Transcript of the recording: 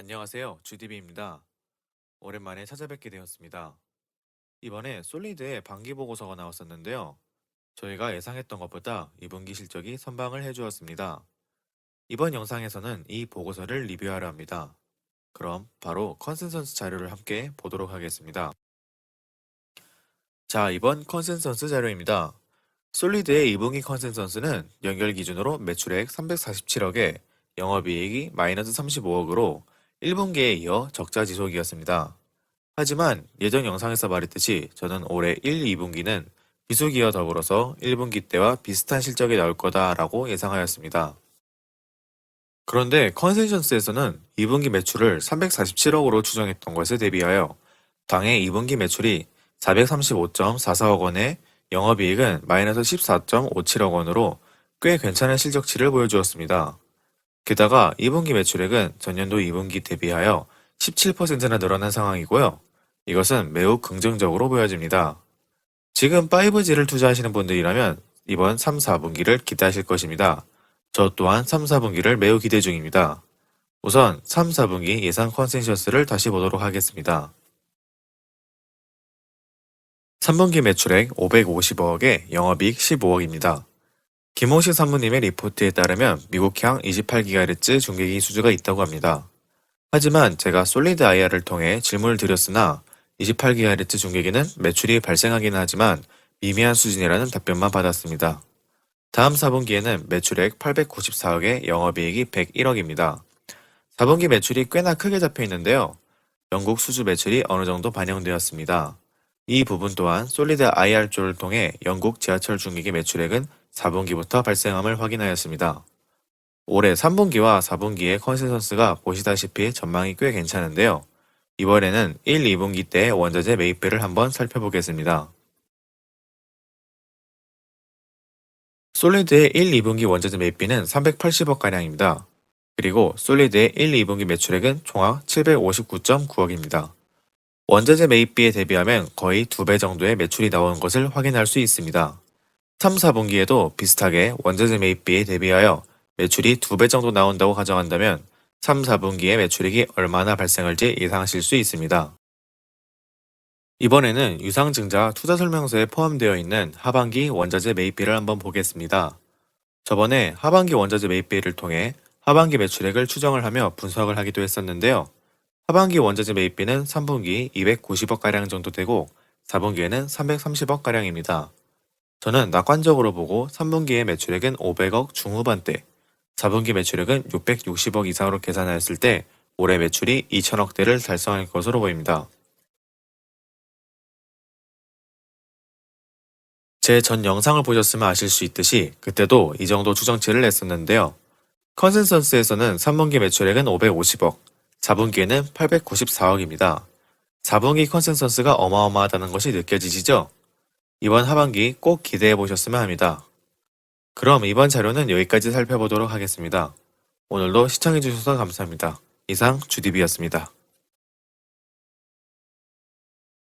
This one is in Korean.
안녕하세요. 주디비입니다. 오랜만에 찾아뵙게 되었습니다. 이번에 솔리드의 반기 보고서가 나왔었는데요. 저희가 예상했던 것보다 2분기 실적이 선방을 해주었습니다. 이번 영상에서는 이 보고서를 리뷰하려 합니다. 그럼 바로 컨센서스 자료를 함께 보도록 하겠습니다. 자, 이번 컨센서스 자료입니다. 솔리드의 2분기 컨센서스는 연결 기준으로 매출액 347억에 영업이익이 마이너스 35억으로 1분기에 이어 적자 지속이었습니다. 하지만 예전 영상에서 말했듯이 저는 올해 1, 2분기는 비수기와 더불어서 1분기 때와 비슷한 실적이 나올 거다라고 예상하였습니다. 그런데 컨센서스에서는 2분기 매출을 347억으로 추정했던 것에 대비하여 당해 2분기 매출이 435.44억 원에 영업이익은 마이너스 14.57억 원으로 꽤 괜찮은 실적치를 보여주었습니다. 게다가 2분기 매출액은 전년도 2분기 대비하여 17%나 늘어난 상황이고요. 이것은 매우 긍정적으로 보여집니다. 지금 5G를 투자하시는 분들이라면 이번 3, 4분기를 기대하실 것입니다. 저 또한 3, 4분기를 매우 기대 중입니다. 우선 3, 4분기 예상 컨센서스를 다시 보도록 하겠습니다. 3분기 매출액 550억에 영업이익 15억입니다. 김홍식 산부님의 리포트에 따르면 미국향 28GHz 중계기 수주가 있다고 합니다. 하지만 제가 솔리드 IR을 통해 질문을 드렸으나 28GHz 중계기는 매출이 발생하기는 하지만 미미한 수준이라는 답변만 받았습니다. 다음 4분기에는 매출액 894억에 영업이익이 101억입니다. 4분기 매출이 꽤나 크게 잡혀 있는데요. 영국 수주 매출이 어느 정도 반영되었습니다. 이 부분 또한 솔리드 IR 쪽을 통해 영국 지하철 중계기 매출액은 4분기부터 발생함을 확인하였습니다. 올해 3분기와 4분기의 컨센서스가 보시다시피 전망이 꽤 괜찮은데요. 이번에는 1, 2분기 때 원자재 매입배를 한번 살펴보겠습니다. 솔리드의 1, 2분기 원자재 매입비는 380억가량입니다. 그리고 솔리드의 1, 2분기 매출액은 총합 759.9억입니다. 원자재 매입비에 대비하면 거의 2배 정도의 매출이 나오는 것을 확인할 수 있습니다. 3, 4분기에도 비슷하게 원자재 매입비에 대비하여 매출이 2배 정도 나온다고 가정한다면 3, 4분기의 매출액이 얼마나 발생할지 예상하실 수 있습니다. 이번에는 유상증자 투자 설명서에 포함되어 있는 하반기 원자재 매입비를 한번 보겠습니다. 저번에 하반기 원자재 매입비를 통해 하반기 매출액을 추정을 하며 분석을 하기도 했었는데요. 하반기 원자재 매입비는 3분기 290억가량 정도 되고 4분기에는 330억가량입니다. 저는 낙관적으로 보고 3분기의 매출액은 500억 중후반대, 4분기 매출액은 660억 이상으로 계산하였을 때 올해 매출이 2천억대를 달성할 것으로 보입니다. 제 전 영상을 보셨으면 아실 수 있듯이 그때도 이 정도 추정치를 냈었는데요. 컨센서스에서는 3분기 매출액은 550억, 4분기에는 894억입니다. 4분기 컨센서스가 어마어마하다는 것이 느껴지시죠? 이번 하반기 꼭 기대해 보셨으면 합니다. 그럼 이번 자료는 여기까지 살펴보도록 하겠습니다. 오늘도 시청해 주셔서 감사합니다. 이상 주디비였습니다.